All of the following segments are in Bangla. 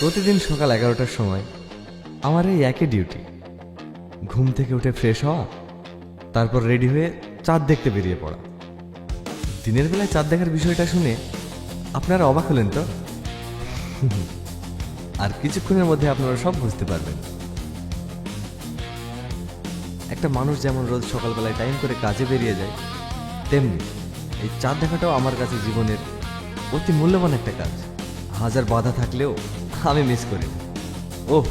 প্রতিদিন সকাল এগারোটার সময় আমার এই একই ডিউটি। ঘুম থেকে উঠে ফ্রেশ হওয়া, তারপর রেডি হয়ে চাঁদ দেখতে বেরিয়ে পড়া। দিনের বেলায় চাঁদ দেখার বিষয়টা শুনে আপনারা অবাক হলেন তো? আর কিছুক্ষণের মধ্যে আপনারা সব বুঝতে পারবেন। একটা মানুষ যেমন রোজ সকালবেলায় টাইম করে কাজে বেরিয়ে যায়, তেমনি এই চাঁদ দেখাটাও আমার কাছে জীবনের অতি মূল্যবান একটা কাজ। হাজার বাধা থাকলেও আমি মিস করি। ও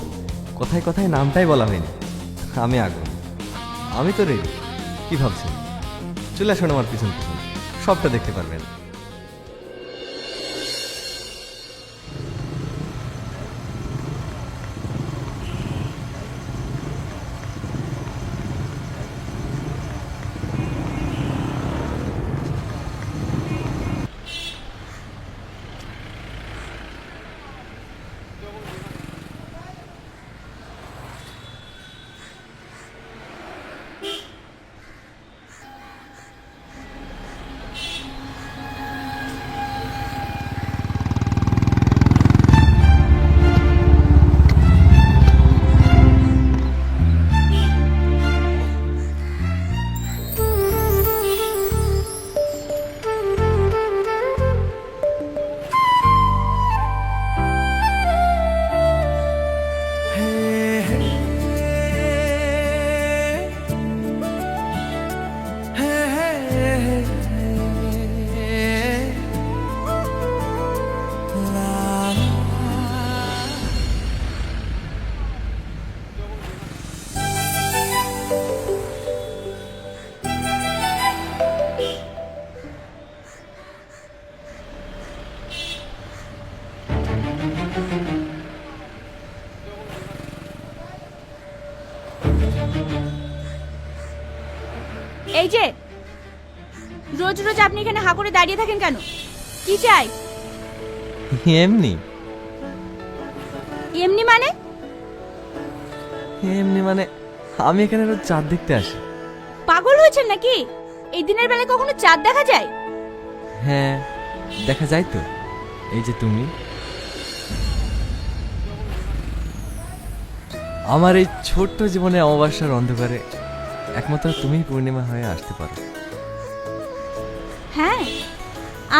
কথায় কথায় নামটাই বলা হয়নি। আমি আগুন। আমি তো রে কী ভাবছেন? চলে আসুন আমার পিছন পিছন। সবটা দেখতে পারবেন। এই যে রোজ রোজ আপনি এখানে হা করে দাঁড়িয়ে থাকেন কেন? কি চাই? এমনি। এমনি মানে? এমনি মানে আমি এখানে রোজ চাঁদ দেখতে আসি। পাগল হয়েছেন নাকি? এই দিনের বেলায় কখনো চাঁদ দেখা যায়? হ্যাঁ দেখা যায় তো। এই যে তুমি। আমার এই ছোট্ট জীবনে অমাবস্যার অন্ধকারে একমাত্র তুমিই পূর্ণিমা হয়ে আসতে পারো। হ্যাঁ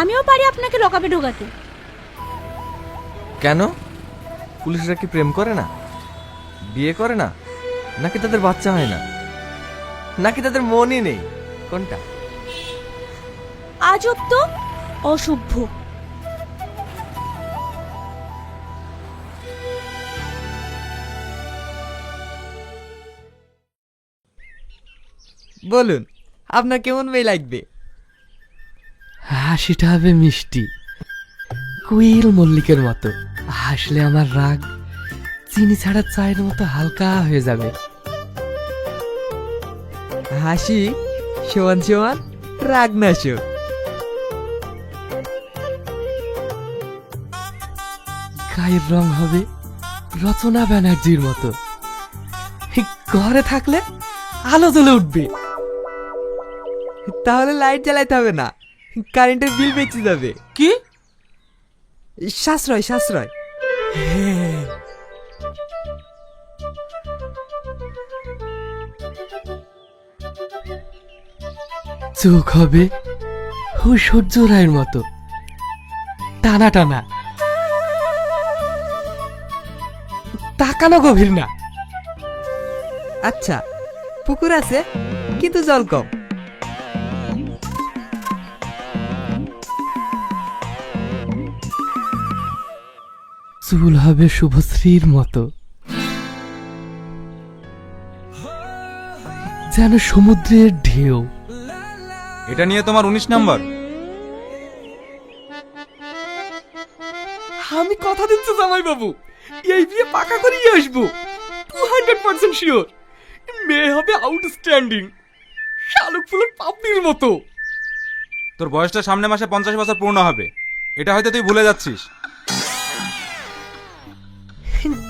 আমিও পারি আপনাকে লকাপে ঢোকাতে। কেন? পুলিশরা কি প্রেম করে না? বিয়ে করে না? নাকি তাদের বাচ্চা হয় না? নাকি তাদের মনই নেই? কোনটা? আজব তো অসভ্য। বলুন আপনার কেমন মেয়ে লাগবে? হাসিটা হবে মিষ্টি কুইল মল্লিকের মতো। হাসলে আমার রাগ চিনি ছাড়া চায়ের মতো হালকা হয়ে যাবে। হাসি সমান সমান রাগ না গায়ের রং হবে রচনা ব্যানার্জির মতো। ঘরে থাকলে আলো জ্বলে উঠবে। তাহলে লাইট জ্বালাইতে হবে না। কারেন্টের বিল বেঁচে যাবে। কি? সাশ্রয় সাশ্রয়। চোখ হবে ও সূর্য রায়ের মতো। টানা টানা। তাকানো গভীর না। আচ্ছা পুকুর আছে কিন্তু জল কম। চুল হবে শুভশ্রীর মতো। যেন সমুদ্রের ঢেউ। এটা নিয়ে তোমার উনিশ নাম্বার। আমি কথা দিচ্ছি জামাই বাবু এই বিয়ে পাকা করেই আসব। টু হান্ড্রেড পার্সেন্ট শিওর মেয়ে হবে আউটস্ট্যান্ডিং শালুক ফুলের পাপড়ির মতো। তোর বয়সটা সামনে মাসে পঞ্চাশ বছর পূর্ণ হবে। এটা হয়তো তুই ভুলে যাচ্ছিস।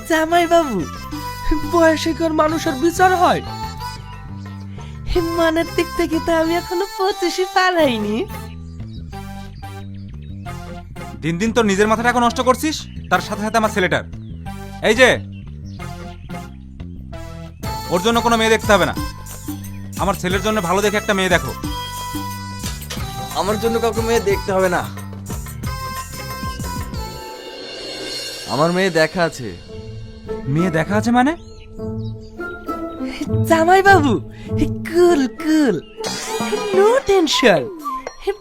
জামাই বাবু বয়সে কি আর মানুষের বিচার হয়। মানের দিক থেকে তো আমি এখনও পঁচিশে পার হইনি দিন দিন তোর নিজের মাথাটা এখন নষ্ট করছিস? তার সাথে সাথে আমার ছেলেটার। এই যে ওর জন্য কোনো মেয়ে দেখতে হবে না। আমার ছেলের জন্য ভালো দেখে একটা মেয়ে দেখো। আমার জন্য কাউকে মেয়ে দেখতে হবে না। আমার মেয়ে দেখা আছে। মেয়ে দেখা আছে মানে? জামাই বাবু কুল কুল। No tension.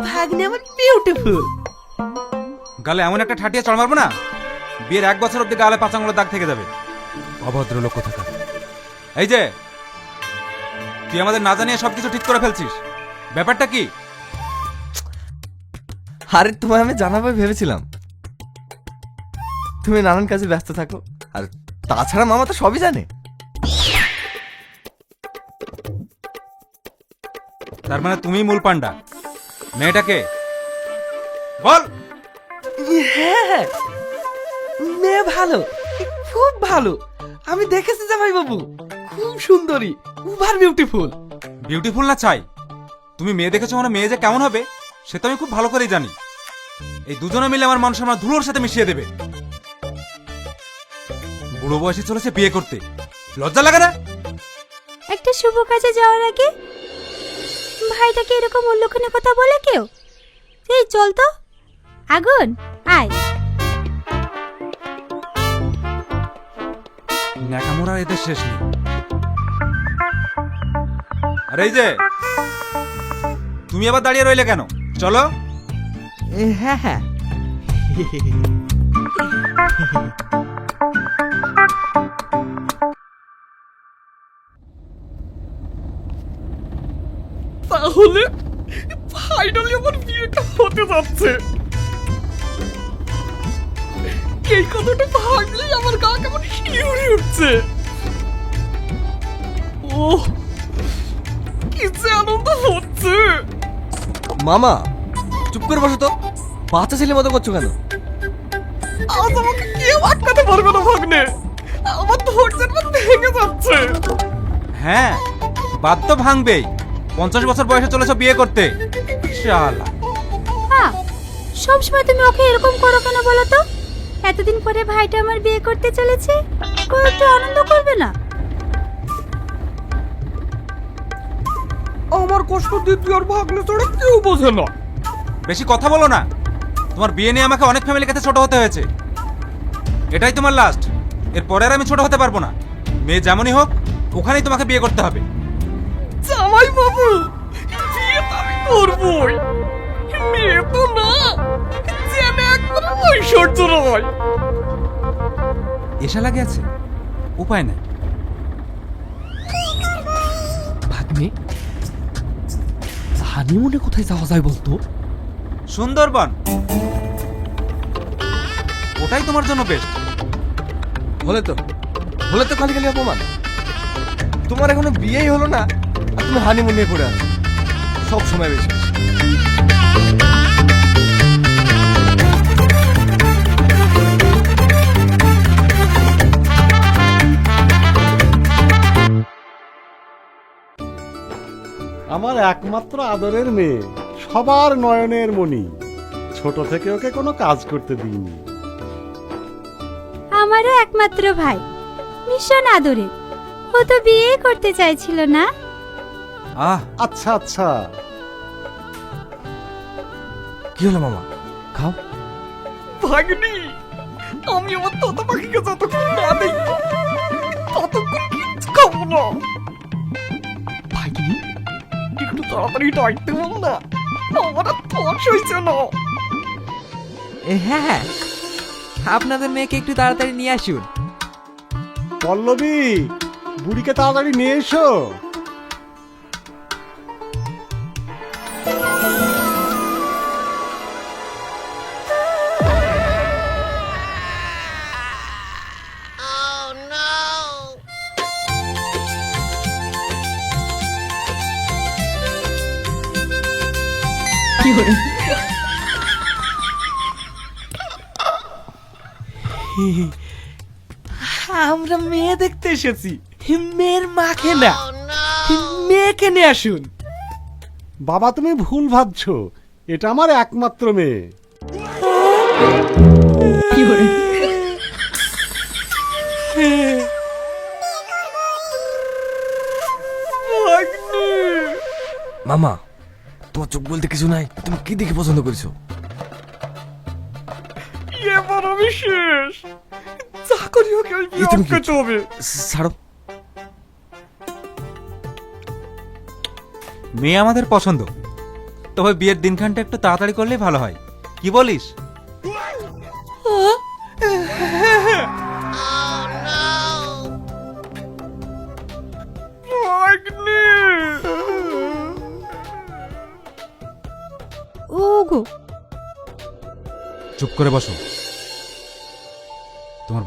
ভাগ্নে আমার বিউটিফুল গালে এমন একটা ঠাটিয়া চড় মারবো না? বিয়ের এক বছর অব্দি গালে পাঁচাঙ্গুলো দাগ থেকে যাবে। অভদ্র লোক কোথাকার। এই যে তুই আমাদের না জানিয়ে সবকিছু ঠিক করে ফেলছিস। ব্যাপারটা কি? আরে তোমায় আমি জানাব ভেবেছিলাম। তুমি নানান কাজে ব্যস্ত থাকো। আর তাছাড়া মামা তো সবই জানে। তার মানে তুমি মূল পান্ডা মেয়েটাকে বল! হ্যাঁ মেয়ে ভালো খুব ভালো। আমি দেখেছি জামাই বাবু খুব সুন্দরী ওভার বিউটিফুল বিউটিফুল না চাই তুমি মেয়ে দেখেছ মানে মেয়ে যে কেমন হবে সে তো আমি খুব ভালো করেই জানি। এই দুজনে মিলে আমার মানুষ আমার ধুলোর সাথে মিশিয়ে দেবে। বুড়ো বয়সে চলেছে বিয়ে করতে। লজ্জা লাগে না? একটা শুভ কাজে যাওয়ার আগে ভাইটাকে এরকম উল্লেখনে কথা বলে কেউ? এই চল তো। আগুন আয়। ন্যাকামোড়ার এদের শেষ নেই। আর এই যে তুমি আবার দাঁড়িয়ে রইলে কেন? চলো। হ্যাঁ হ্যাঁ। তাহলে ফাইনালি আমার বিয়েটা হতে যাচ্ছে। এই কথাটা ভাবলেই আমার গা কেমন শিউরে উঠছে। ও কি যে আনন্দ হচ্ছে। মামা চুপ করে বসো তো। বাচ্চা ছেলে মতো করছ কেন? আজ আমাকে কেউ আটকাতে পারবে না ভাগ্নে। আমার ধৈর্যের মধ্যে ভেঙে যাচ্ছে। হ্যাঁ বাদ তো ভাঙবেই। পঞ্চাশ বছর বয়সে চলেছো বিয়ে করতে? শালা। হ্যাঁ সবসময় তুমি ওকে এরকম করো কেন বলো তো? এতদিন পরে ভাইটা আমার বিয়ে করতে চলেছে একটু আনন্দ করবে না? আমার কষ্ট দ্বিতীয় ভাগ্নে ছাড়া কেউ বোঝে না। বেশি কথা বলো না। তোমার বিয়ে নিয়ে আমাকে অনেক ফ্যামিলির কাছে ছোট হতে হয়েছে। এটাই তোমার লাস্ট এর পরে আর আমি ছোট হতে পারব না। মেয়ে যেমনই হোক ওখানেই তোমাকে বিয়ে করতে হবে। জামাই বাবু বিয়ে তো আমি করবই। মেয়ে তো না জেনে একবার ঐশ্বর্য নয় এসা লাগে আছে উপায় নাই। ভাগ্নে হানিমুনে কোথায় যাওয়া যায় বলতো? সুন্দরবন। ওটাই তোমার জন্য বেস্ট হলে তো হলে তো খালি খালি অপমান। তোমার এখনও বিয়েই হলো না? তুমি হানিমুন নিয়ে পড়ে আছো সব সময় বেশি। আমার একমাত্র আদরের মেয়ে সবার নয়নের মণি। ছোট থেকে ওকে কোনো কাজ করতে দিইনি। আমারও একমাত্র ভাই ভীষণ আদরের। ও তো বিয়ে করতে চাইছিল না। আহ। আচ্ছা আচ্ছা। কি হলো মামা? খাও। ভাগ্নি আমি আমার তত পাখিকে যতক্ষণ না দেখব ততক্ষণ কিচ্ছু খাব না। ভাগ্নি একটু তাড়াতাড়ি ডাকতে বল না আমার আর তর্স হয়েছে না। এ, হ্যাঁ হ্যাঁ। আপনাদের মেয়েকে একটু তাড়াতাড়ি নিয়ে আসুন। পল্লবী বুড়িকে তাড়াতাড়ি নিয়ে এসো। এসেছি। মেয়ের মাকে না oh, মেয়েকে নিয়ে আসুন। বাবা তুমি ভুল ভাবছ। এটা আমার একমাত্র মেয়ে। মামা তোমার চোখ বলতে কিছু নাই। তুমি কি দেখে পছন্দ করেছ? শেষ ছাড়ো। মেয়ে আমাদের পছন্দ। তবে বিয়ের দিনখানটা একটু তাড়াতাড়ি করলেই ভালো হয়। কি বলিস? ভাগ্নে! চুপ করে বসো।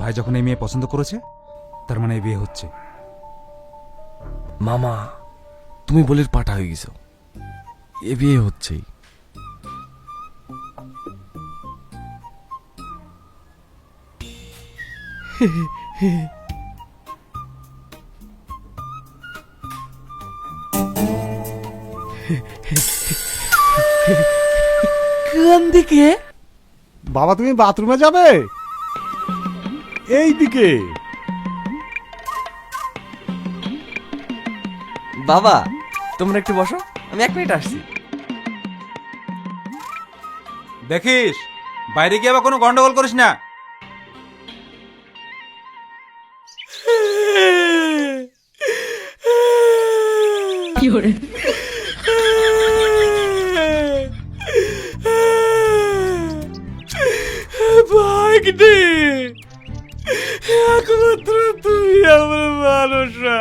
ভাই যখন এই মেয়ে পছন্দ করেছে তার মানে এই বিয়ে হচ্ছে। মামা তুমি বলির পাটা হয়ে গেছো। এ বিয়ে হচ্ছেই। কোন দিকে? বাবা তুমি বাথরুমে যাবে? এই দিকে বাবা তোমরা একটু বসো আমি এক মিনিট আসছি। দেখিস বাইরে গিয়ে আবার কোনো গন্ডগোল করিস না। ভাগ্নে! একমাত্র তুই আমার মানুষা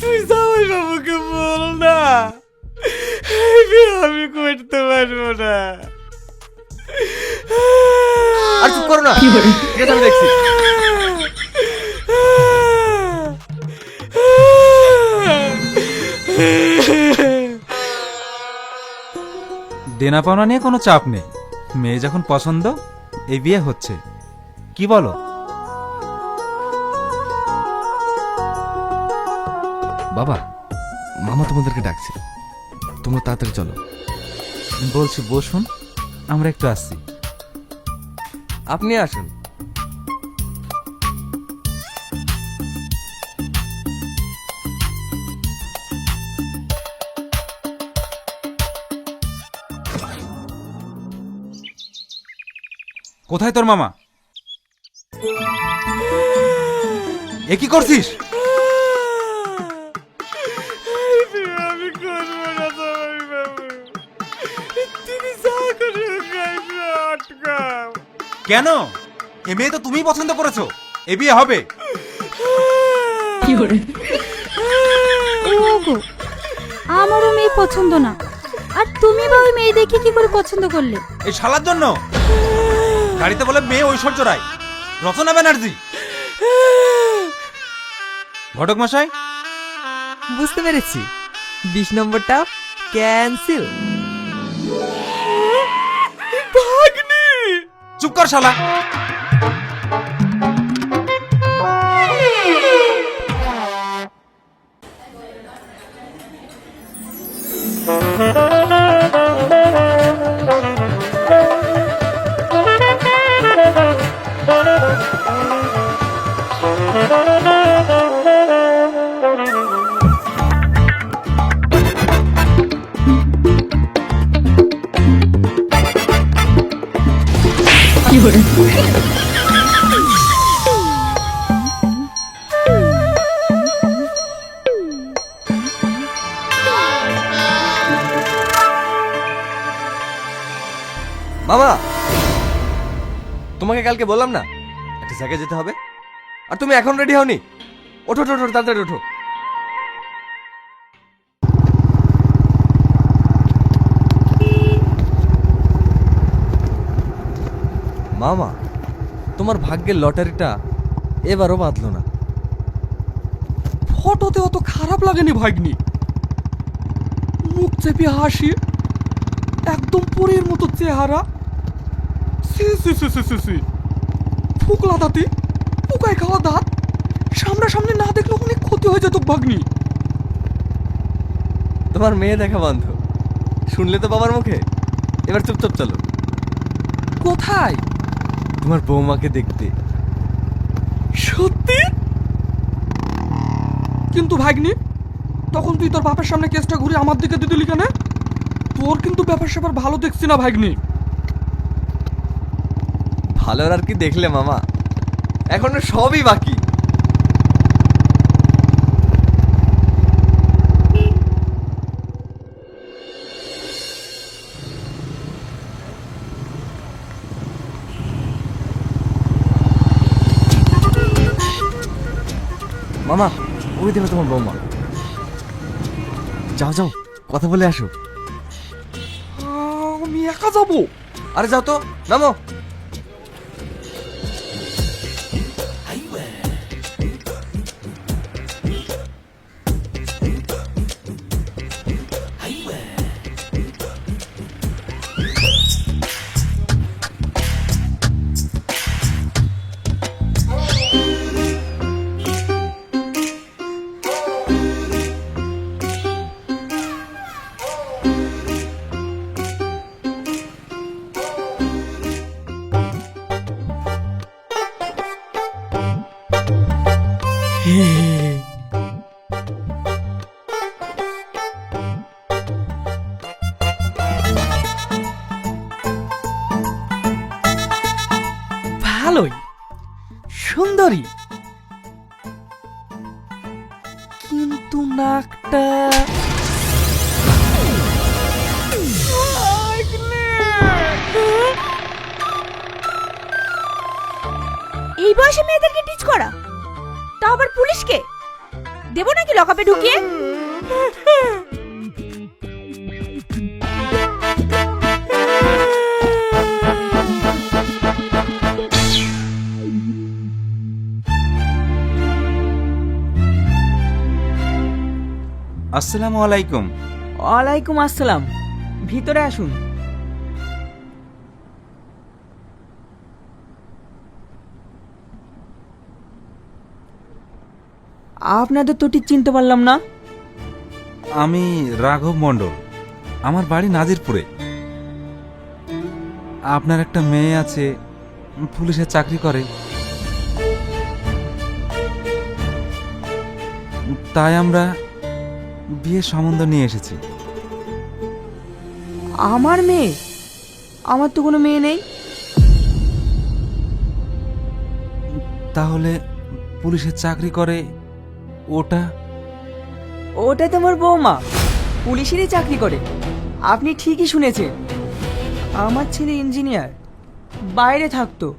তুই জামাই বাবুকে বল না এই বিয়ে আমি করতে পারব না আর চুপ করো না ঠিক আছে আমি দেখছি দেনা পাওনা নিয়ে কোনো চাপ নেই। মেয়ে যখন পছন্দ এই বিয়ে হচ্ছে। কি বলো? বাবা, মামা তোমাদেরকে ডাকছে। তোমরা তাড়াতাড়ি চলো। বলছি, বসুন, আমরা একটু আসছি। আপনি আসুন। কোথায় তোর মামা? এ কি করছিস? কেন? এ মেয়ে তো তুমিই পছন্দ করেছ। এ বিয়ে হবে। ওগো আমারও মেয়ে পছন্দ না। আর তুমি বা ওই মেয়ে দেখে কি করে পছন্দ করলে? এই শালার জন্য। গাড়িতে বলে মেয়ে ঐশ্বর্য রায়। রচনা ব্যানার্জি। ঘটক মশাই? বুঝতে পেরেছি। বিশ নম্বরটা ক্যান্সেল ভাগ্নে চুপ কর শালা। কালকে বললাম না? একটা জায়গায় যেতে হবে। আর তুমি এখন রেডি হওনি? ওঠো ওঠো তাড়াতাড়ি ওঠো। মামা, তোমার ভাগ্যের লটারিটা এবারও বাঁধলো না। ফটোতে অত খারাপ লাগেনি ভাগ্নি। মুখ চেপে হাসি, একদম পরের মতো চেহারা। সি সি সি সি সি। সি ফুকলা দাঁতি? পোকায় খাওয়া দাঁত? সামনাসামনি না দেখলে অনেক ক্ষতি হয়ে যেত ভাগ্নি। তোমার মেয়ে দেখা বন্ধ। শুনলে তো বাবার মুখে। এবার চুপচাপ চলো। কোথায়? তোমার বৌমাকে দেখতে। সত্যি? কিন্তু ভাগ্নি তখন তুই তোর বাপের সামনে কেসটা ঘুরে আমার দিকে দিয়ে দিলি কেন? তোর কিন্তু ব্যাপার স্যাপার ভালো দেখছি না ভাগ্নি। ভালো আর কি দেখলে মামা? এখনও সবই বাকি। মামা ওই দেখো তোমার বৌমা। যাও যাও কথা বলে আসো। আমি একা যাব। আরে যাও তো নামো। আসসালামু আলাইকুম। ওয়ালাইকুম আসসালাম। ভিতরে আসুন। আপনাদের তো ঠিক চিনতে পারলাম না। আমি রাঘব মণ্ডল আমার বাড়ি নাজিরপুরে। আপনার একটা মেয়ে আছে পুলিশের চাকরি করে। তাই আমরা বিয়ের সম্বন্ধ নিয়ে এসেছি। আমার মেয়ে? আমার তো কোনো মেয়ে নেই। তাহলে পুলিশের চাকরি করে ওটা? ওটা তোমার বৌমা। পুলিশেরই চাকরি করে। আপনি ঠিকই শুনেছেন। আমার ছেলে ইঞ্জিনিয়ার। বাইরে থাকতো।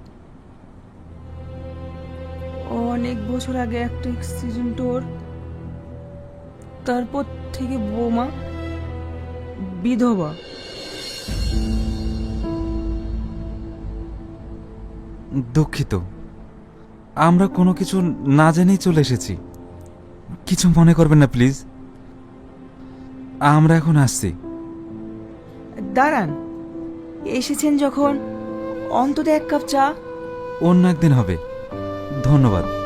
অনেক বছর আগে একটা অ্যাক্সিডেন্ট ওর তারপর থেকে বৌমা বিধবা। দুঃখিত। আমরা কোনো কিছু না জেনেই চলে এসেছি। কিছু মনে করবেন না প্লিজ। আমরা এখন আসছি। দাঁড়ান। এসেছেন যখন। অন্তত এক কাপ চা। অন্য একদিন হবে। ধন্যবাদ।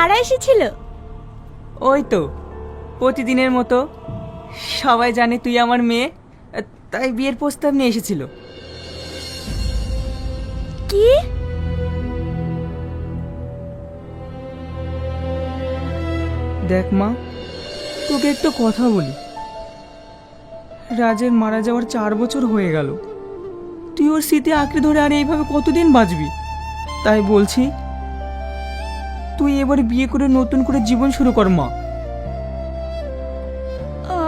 কারা এসেছিল? ওই তো প্রতিদিনের মতো। সবাই জানে তুই আমার মেয়ে তাই বিয়ের প্রস্তাব নিয়ে এসেছিল। কি? দেখ মা তোকে একটু কথা বলি। রাজের মারা যাওয়ার চার বছর হয়ে গেল। তুই ওর স্মৃতি আঁকড়ে ধরে আর এইভাবে কতদিন বাঁচবি? তাই বলছি তুই এবারে বিয়ে করে নতুন করে জীবন শুরু কর মা।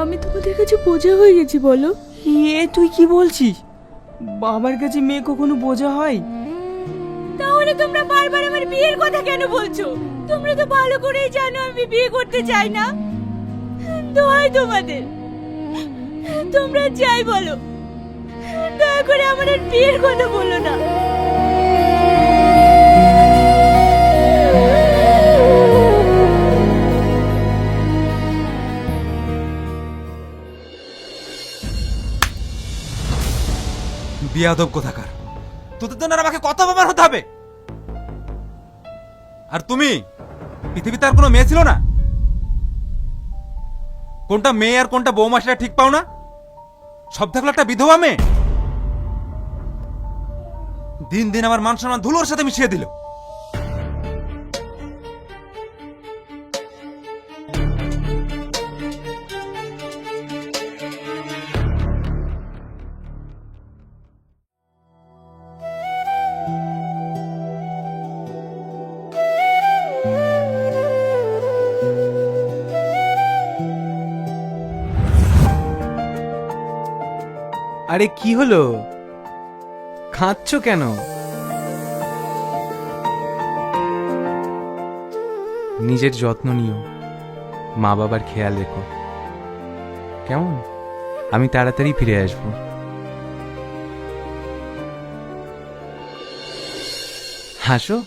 আমি তোমাদের কাছে বোঝা হয়ে গেছি বলো। এ তুই কি বলছিস? বাবার কাছে মেয়ে কখনো বোঝা হয়? তাহলে তোমরা বারবার আমার বিয়ের কথা কেন বলছো? তোমরা তো ভালো করেই জানো আমি বিয়ে করতে চাই না। দোহাই তোমাদের। তোমরা যাই বলো। দয়া করে আমার আর বিয়ের কথা বলো না। বিয়াদব কোথাকার? তোদের জন্য আমাকে কত ব্যবহার হতে হবে? আর তুমি, পৃথিবীতে আর কোনো মেয়ে ছিল না? কোনটা মেয়ে আর কোনটা বৌমা ঠিক পাও না? সব থাকল একটা বিধবা মেয়ে? দিন দিন আমার মান সম্মান ধুলোর সাথে মিশিয়ে দিল। আরে কি হলো? খাচ্ছ কেন? নিজের যত্ন নিও। মা বাবার খেয়াল রেখো। কেমন? আমি তাড়াতাড়ি ফিরে আসব। হাসো।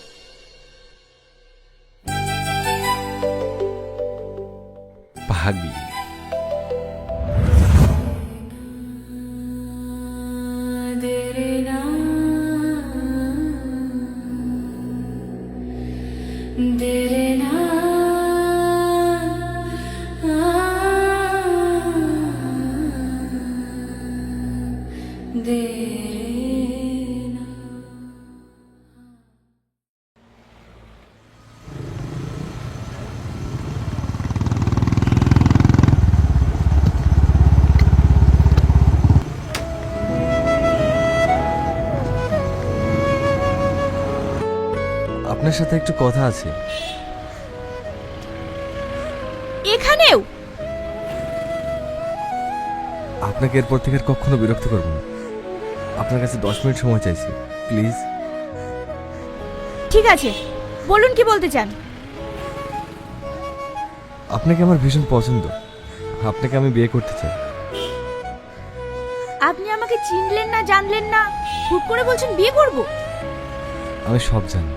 আপনার সাথে একটু কথা আছে। এখানেও? আপনাকে এরপর থেকে আর কখনো বিরক্ত করব না। আপনার কাছে দশ মিনিট সময় চাইছি প্লিজ। ঠিক আছে বলুন কি বলতে চান? আপনাকে আমার ভীষণ পছন্দ। আপনাকে আমি বিয়ে করতে চাই। আপনি আমাকে চিনলেন না জানলেন না? হুট করে বলছেন বিয়ে করব? আমি সব জানি।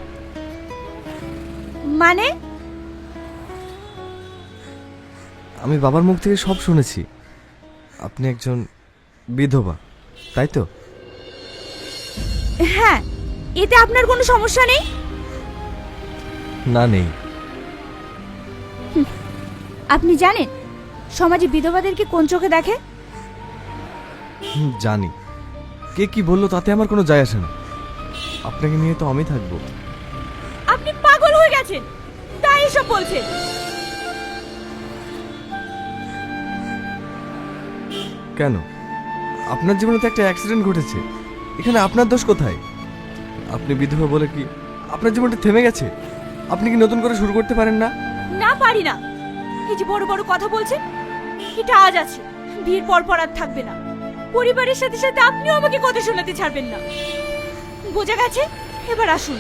মানে? আমি বাবার মুখ থেকে সব শুনেছি। আপনি একজন বিধবা তাই তো? হ্যাঁ এতে আপনার কোনো সমস্যা নেই? না নেই। আপনি জানেন সমাজে বিধবাদেরকে কোন চোখে দেখে? জানি। কে কি বলল তাতে আমার কোনো যায় আসে না। আপনাকে নিয়ে তো আমি থাকব। এসব বলছে? কেন? আপনার জীবনে তো একটা অ্যাক্সিডেন্ট ঘটেছে। এখানে আপনার দোষ কোথায়? আপনি বিধবা বলে কি আপনার জীবনটা থেমে গেছে? আপনি কি নতুন করে শুরু করতে পারেন না? না পারি না। এই যে বড় বড় কথা বলছেন এটা আজ আছে। বিয়ের পর পর আর থাকবে না। পরিবারের সাথে সাথে আপনিও আমাকে কথা শোনাতে ছাড়বেন না। বোঝা গেছে? এবার আসুন।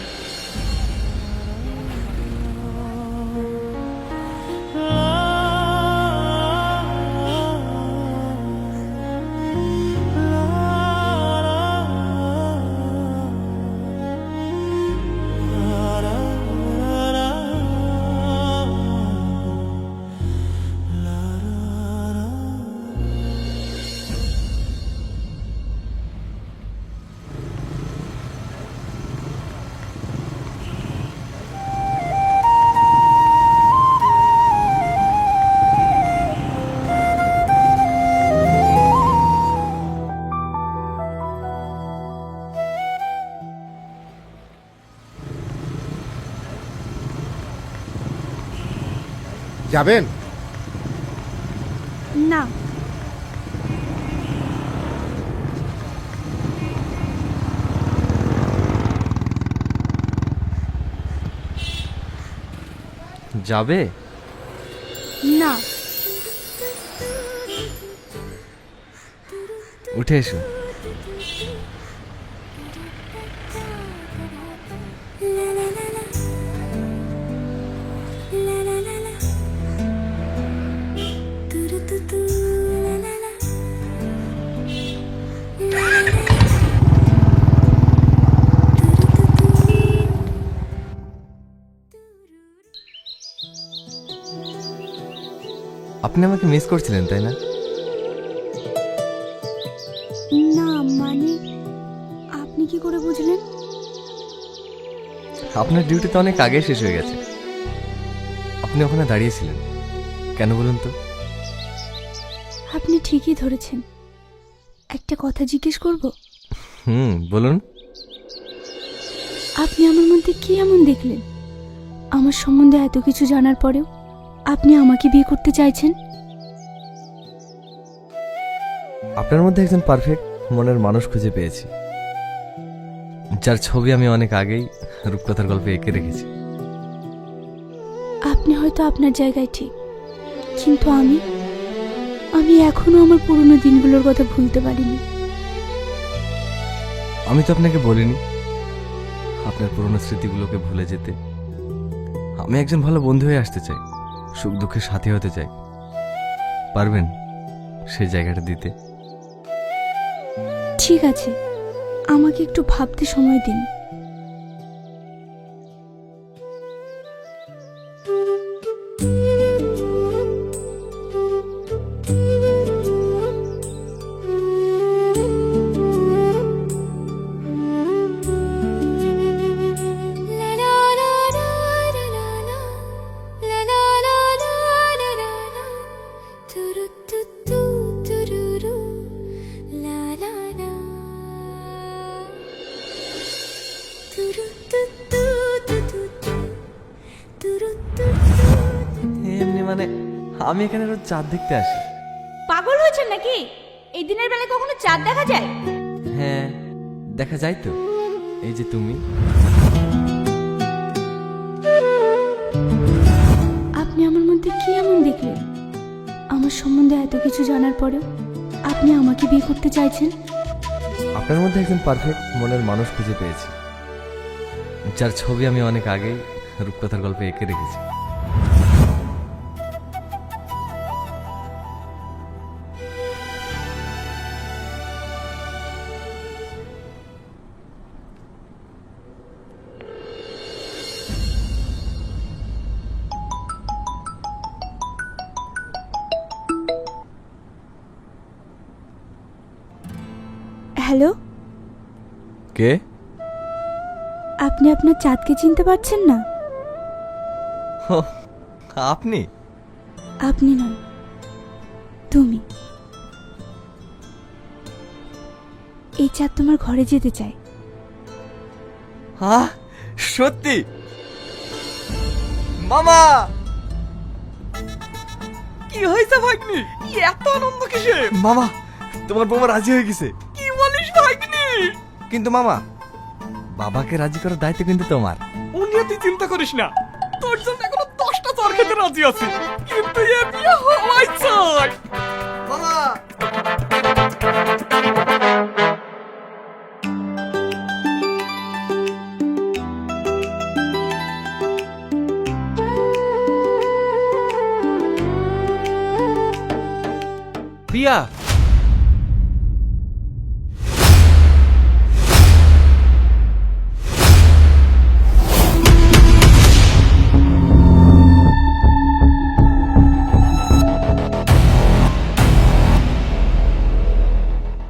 যাবেন? না। যাবে? না। উঠে এসো। আপনি আমাকে মিস করছিলেন তাই না? না মানে আপনি কি করে বুঝলেন? আপনার ডিউটি তো অনেক আগে শেষ হয়ে গেছে। আপনি ওখানে দাঁড়িয়েছিলেন। কেন বলুন তো? আপনি ঠিকই ধরেছেন। একটা কথা জিজ্ঞেস করব? হুম বলুন। আপনি আমার মধ্যে কি এমন দেখলেন? আমার সম্বন্ধে এত কিছু জানার পরেও আপনি আমাকে বিয়ে করতে চাইছেন? আপনার মধ্যে একজন পারফেক্ট মনের মানুষ খুঁজে পেয়েছি। যার ছবি আমি অনেক আগেই রূপকথার গল্পে এঁকে রেখেছি। আপনি হয়তো আপনার জায়গায় ঠিক কিন্তু আমি আমি এখনও আমার পুরনো দিনগুলোর কথা ভুলতে পারিনি। আমি তো আপনাকে বলিনি আপনার পুরনো স্মৃতিগুলোকে ভুলে যেতে। আমি একজন ভালো বন্ধু হয়ে আসতে চাই সুখ দুঃখের সাথী হতে চাই। পারবেন সেই জায়গাটা দিতে। ঠিক আছে। আমাকে একটু ভাবতে সময় দিন। চাঁদ দেখতে আসি। পাগল হয়েছেন নাকি? এই দিনের বেলায় কখনো চাঁদ দেখা যায়? হ্যাঁ দেখা যায় তো। এই যে তুমি। আপনি আমার মধ্যে কি এমন দেখলেন? আমার সম্বন্ধে এত কিছু জানার পরেও আপনি আমাকে বিয়ে করতে চাইছেন? আপনার মধ্যে একজন পারফেক্ট মনের মানুষ খুঁজে পেয়েছি। যার ছবি আমি অনেক আগেই রূপকথার গল্পে এঁকে রেখেছি। আপনার চাঁদকে চিনতে পারছেন না? আপনি? আপনি নন তুমি। এই চাঁদ তোমার ঘরে যেতে চাই হ্যাঁ সত্যি? মামা! কি হয়েছে ভাগ্নি? এত আনন্দ কিসে মামা তোমার বৌমা রাজি হয়ে গেছে। কি বলিস ভাগ্নি? কিন্তু মামা বাবাকে রাজি করার দায়িত্ব কিন্তু তোমার। ও নিয়ে তুই চিন্তা করিস না। তোর জন্য এখনও দশটা চর খেতে রাজি আছে। কিন্তু এ বিয়ে হওয়াই চাই। মামা প্রিয়া